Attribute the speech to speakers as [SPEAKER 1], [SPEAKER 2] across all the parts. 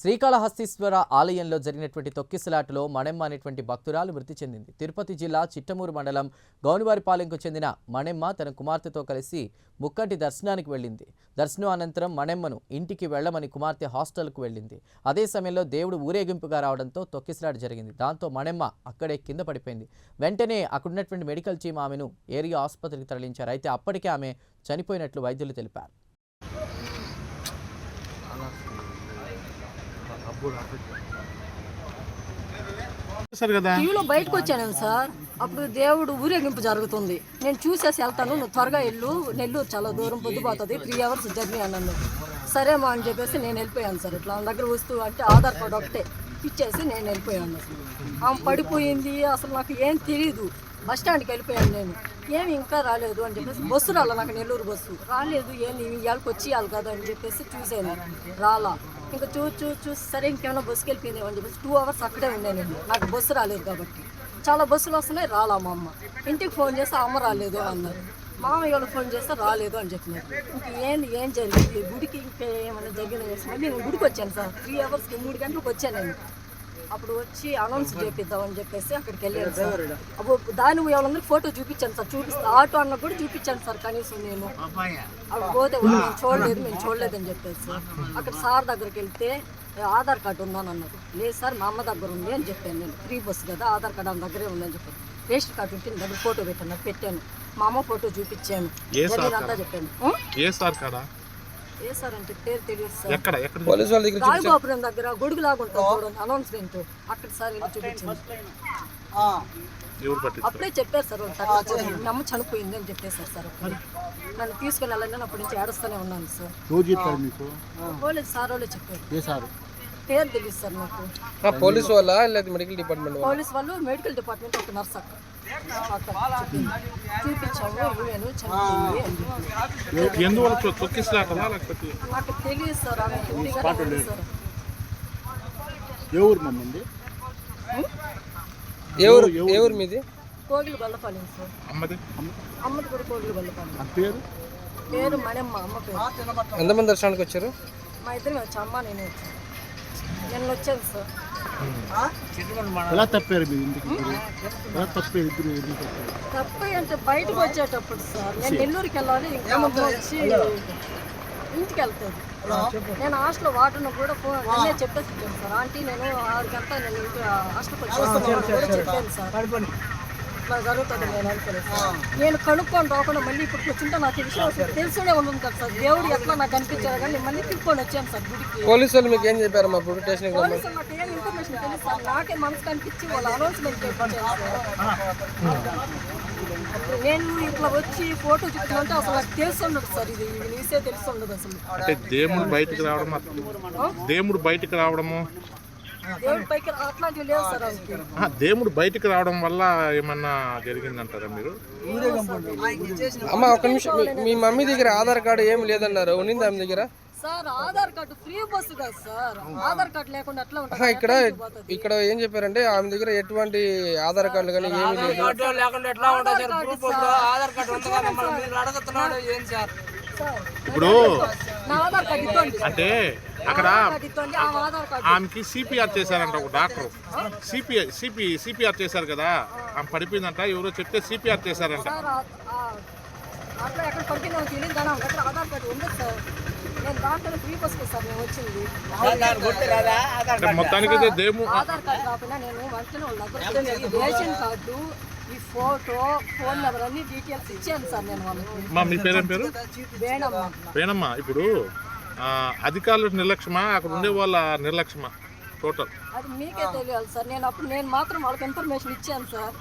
[SPEAKER 1] శ్రీకాళహస్తీశ్వర ఆలయంలో జరిగినటువంటి తొక్కిసలాటలో మణెమ్మ అనేటువంటి భక్తురాలు మృతి చెందింది. తిరుపతి జిల్లా చిట్టమూరు మండలం గౌనివారిపాలెంకు చెందిన మణెమ్మ తన కుమార్తెతో కలిసి ముక్కంటి దర్శనానికి వెళ్ళింది. దర్శనం అనంతరం మణెమ్మను ఇంటికి వెళ్ళమని కుమార్తె హాస్టల్కు వెళ్ళింది. అదే సమయంలో దేవుడు ఊరేగింపుగా రావడంతో తొక్కిసలాట జరిగింది. దాంతో మణెమ్మ అక్కడే కింద పడిపోయింది. వెంటనే అక్కడున్నటువంటి మెడికల్ టీం ఆమెను ఏరియా ఆసుపత్రికి తరలించారు. అయితే అప్పటికే ఆమె చనిపోయినట్లు వైద్యులు తెలిపారు.
[SPEAKER 2] సార్ కదా?
[SPEAKER 3] టీవీలో బయటకు వచ్చాను సార్. అప్పుడు దేవుడు ఊరేగింపు జరుగుతుంది. నేను చూసేసి వెళ్తాను. నువ్వు త్వరగా వెళ్ళు. నెల్లూరు చాలా దూరం పొద్దుపోతుంది త్రీ అవర్స్ జర్నీ అన్నాను. సరేమా అని చెప్పేసి నేను వెళ్ళిపోయాను సార్. ఇట్లా దగ్గర వస్తూ అంటే ఆధార్ కార్డు ఒకటే ఇచ్చేసి నేను వెళ్ళిపోయాను. ఆమె పడిపోయింది. అసలు నాకు ఏం తెలియదు బస్ స్టాండ్కి వెళ్ళిపోయాను నేను. ఏమి ఇంకా రాలేదు అని చెప్పేసి బస్సు రాలే నాకు నెల్లూరు బస్సు. రాలేదు ఏంది? ఇవాళకి వచ్చేయాలి కదా అని చెప్పేసి చూసాను రాలా. ఇంకా చూ చూ చూసి సరే ఇంకేమైనా బస్సుకి వెళ్ళిపోయిందేమని చెప్పేసి టూ అవర్స్ అక్కడే ఉండే నేను. నాకు బస్సు రాలేదు కాబట్టి. చాలా బస్సులు వస్తున్నాయి రాలా మా అమ్మ. ఇంటికి ఫోన్ చేస్తే అమ్మ రాలేదు అన్నారు. మామయ్య వాళ్ళు ఫోన్ చేస్తే రాలేదు అని చెప్పినారు. ఇంకా ఏంది ఏం జరిగింది? గుడికి ఇంకా ఏమైనా జరిగిన అనేసి నేను గుడికి వచ్చాను సార్. త్రీ అవర్స్కి మూడు గంటలకు వచ్చాను నేను. అప్పుడు వచ్చి అనౌన్స్ చేపిద్దామని చెప్పేసి అక్కడికి వెళ్ళాను సార్. అప్పుడు దాని వాళ్ళందరికీ ఫోటో చూపించాను సార్. చూపిస్తా ఆటో అన్న కూడా చూపించాను సార్ కనీసం నేను. అక్కడ పోతే మేము చూడలేదు మేము చూడలేదని చెప్పేసి. అక్కడ సార్ దగ్గరికి వెళ్తే "ఏ, ఆధార్ కార్డు ఉందని అన్నారు. లేదు సార్ మా అమ్మ దగ్గర ఉంది అని చెప్పాను నేను. ఫ్రీ బస్సు కదా ఆధార్ కార్డు ఆమె దగ్గరే ఉందని చెప్పాను. రేషన్ కార్డు ఉంటే దగ్గర ఫోటో పెట్టాను పెట్టాను. మా అమ్మ ఫోటో చూపించాను. జరిగినంతా చెప్పాను. "ఆ?
[SPEAKER 2] ఏ సార్ కాడా
[SPEAKER 3] ఏ సార్ అంటే పేరు తెలియదు సార్.
[SPEAKER 2] ఎక్కడ? ఎక్కడ
[SPEAKER 4] పోలీసు వాళ్ళ దగ్గర
[SPEAKER 3] రాయగోపురం దగ్గర గొడుగు లాగా ఉంటుంది చూడండి అనౌన్స్మెంట్ అక్కడ సార్ వెళ్ళి
[SPEAKER 2] పట్టి
[SPEAKER 3] అప్పుడే చెప్పారు సార్ వాళ్ళు తర్వాత మీ అమ్మ చనిపోయింది అని చెప్పేశారు సార్ నన్ను తీసుకుని వెళ్ళండి అప్పటి నుంచి ఏడుస్తూనే ఉన్నాను సార్.
[SPEAKER 5] మీకు?
[SPEAKER 3] పోలీసు సార్ వాళ్ళే చెప్పారు.
[SPEAKER 5] ఏ సారు?
[SPEAKER 3] పేరు తెలియదు సార్ నాకు.
[SPEAKER 4] ఆ, పోలీసు వాళ్ళ? లేదా మెడికల్ డిపార్ట్మెంట్
[SPEAKER 3] పోలీస్ వాళ్ళు మెడికల్ డిపార్ట్మెంట్ ఒక నర్స్ అక్క. అక్కడ
[SPEAKER 2] ఎందువల్ల తొ- తొక్కిసలాటదా లేకపోతే
[SPEAKER 5] ఏ ఊరు మమ్మండి
[SPEAKER 4] ఏ ఊరు? ఏ ఊరు? మీది?
[SPEAKER 3] కోగిలు గొల్లపాలెం సార్.
[SPEAKER 2] అమ్మది?
[SPEAKER 3] అమ్మది కూడా కోగిలు గొల్లపాలెం
[SPEAKER 5] పేరు?
[SPEAKER 3] పేరు మణమ్మ అమ్మ పేరు.
[SPEAKER 4] ఎంతమంది దర్శనానికి వచ్చారు?
[SPEAKER 3] మా ఇద్దరు వచ్చి అమ్మ నేను వచ్చాను. నేను వచ్చాను సార్.
[SPEAKER 5] ఎలా తప్పారు మీరు ఇంటికి? ఎలా తప్పారు ఇద్దరు ఎందుకు తప్పారు?
[SPEAKER 3] తప్ప అంటే బయటకు వచ్చేటప్పుడు సార్. నేను నెల్లూరుకి వెళ్ళాలి ఇంకా అమ్మ వచ్చి ఇంటికి వెళ్తుంది. నేను హాస్టల్లో వాటర్ను కూడా ఫోన్ నేనే చెప్పేసి సార్. ఆంటీ నేను ఆరు గంటల నేను ఇంటి హాస్టల్కి కూడా చెప్పాను సార్. ఇట్లా జరుగుతుంది నేను అనుకోలేదు. నేను కనుక్కొని రాకుండా మళ్ళీ ఇప్పుడు కూర్చుంటే నాకు ఈ విషయం అసలు తెలుసునే ఉంటుంది కదా సార్. దేవుడు ఎట్లా నాకు కనిపించారు కానీ నేను మళ్ళీ తిప్పుకొని వచ్చాను సార్ గుడికి.
[SPEAKER 4] పోలీసు వాళ్ళు మీకు ఏం చెప్పారు మా ఇప్పుడు స్టేషన్కి రమ్మని
[SPEAKER 3] పోలీసులు నాకు ఏం ఇన్ఫర్మేషన్ తెలియదు సార్. నాకే మనసు కనిపించి వాళ్ళు అనౌన్స్మెంట్ సార్. నేను ఇట్లా వచ్చి ఫోటో చూపించమంటే అసలు నాకు తెలిసి ఉండదు సార్. ఇది నీసే తెలిసి ఉండదు అసలు.
[SPEAKER 2] అంటే దేవుడు బయటికి రావడం దేవుడు బయటికి రావడము?
[SPEAKER 3] దేవుడి
[SPEAKER 2] బయటికి రావడం వల్ల ఏమన్నా జరిగిందంటారా మీరు?
[SPEAKER 4] అమ్మ ఒక నిమిషం. మీ- మమ్మీ దగ్గర ఆధార్ కార్డు ఏమి లేదన్నారు? ఉన్నింది ఆమె దగ్గర?
[SPEAKER 3] Sir Aadhaar card free bus కదా సార్. ఆధార్ కార్డు లేకుండా
[SPEAKER 4] ఆహా,
[SPEAKER 3] ఉంటుంది?
[SPEAKER 4] ఇక్కడ ఇక్కడ ఏం చెప్పారంటే ఆమె దగ్గర ఎటువంటి ఆధార్ కార్డులు కానీ ఏమీ లేదు.
[SPEAKER 3] సార్
[SPEAKER 2] ఇప్పుడు
[SPEAKER 3] ఆధార్ కార్డు
[SPEAKER 2] అంటే అక్కడ ఆమెకి సిపిఆర్ చేశారంట ఒక డాక్టర్. సిపిఆర్ సిపి సిపిఆర్ చేశారు కదా. ఆమె పడిపోయిందంట ఎవరో చెప్తే సిపిఆర్ చేశారంట.
[SPEAKER 3] Aadhaar card sir. నేను దాంట్లో ఫ్రీ బస్కి సార్ నేను వచ్చింది.
[SPEAKER 2] అంటే మొత్తానికైతే దేము
[SPEAKER 3] ఆధార్ కార్డు కాకపోయినా నేను వెంటనే వాళ్ళ దగ్గర ఈ రేషన్ కార్డు ఈ ఫోటో ఫోన్ నెంబర్ అన్ని డీటెయిల్స్ ఇచ్చాను సార్ నేను వాళ్ళకి.
[SPEAKER 2] మా మీ పేరేం పేరు?
[SPEAKER 3] వేణమ్మ.
[SPEAKER 2] పేనమ్మా ఇప్పుడు అధికారుల నిర్లక్ష్యమా? అక్కడ ఉండే వాళ్ళ నిర్లక్ష్యమా? టోటల్
[SPEAKER 3] అది మీకే తెలియాలి సార్. నేను అప్పుడు నేను మాత్రం వాళ్ళకి ఇన్ఫర్మేషన్ ఇచ్చాను సార్.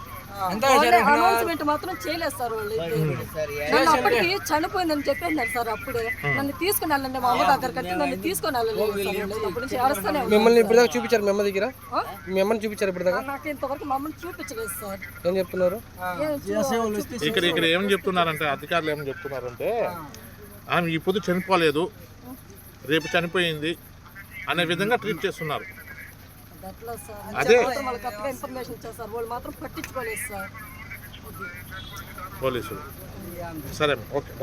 [SPEAKER 3] అనౌన్స్మెంట్ మాత్రం చేయలేదు సార్ వాళ్ళు. నన్ను అప్పటికి చనిపోయిందని చెప్పేన్నారు సార్ అప్పుడే. నన్ను తీసుకుని వెళ్ళండి మా అమ్మ దగ్గర నన్ను తీసుకొని వెళ్ళలేదు.
[SPEAKER 4] మిమ్మల్ని ఇప్పుడు దాకా చూపించారు మీ అమ్మ దగ్గర?
[SPEAKER 3] ఆ?
[SPEAKER 4] మీ అమ్మని చూపించారు ఇప్పుడు దాకా
[SPEAKER 3] నాకు ఇంతవరకు మా అమ్మని చూపించలేదు సార్.
[SPEAKER 4] ఏం చెప్తున్నారు?
[SPEAKER 3] ఏం
[SPEAKER 2] ఇక్కడ ఇక్కడ ఏం చెప్తున్నారంటే అధికారులు ఏమని చెప్తున్నారంటే ఆమె ఈ పొద్దు చనిపోలేదు. రేపు చనిపోయింది అనే విధంగా ట్రీట్ చేస్తున్నారు.
[SPEAKER 3] అది అట్లా సార్.
[SPEAKER 2] అదే.
[SPEAKER 3] మాత్రం వాళ్ళకి అప్పుడే ఇన్ఫర్మేషన్ ఇచ్చారు సార్. వాళ్ళు మాత్రం పట్టించుకోలేదు సార్.
[SPEAKER 2] పోలీసులు. సరే ఓకే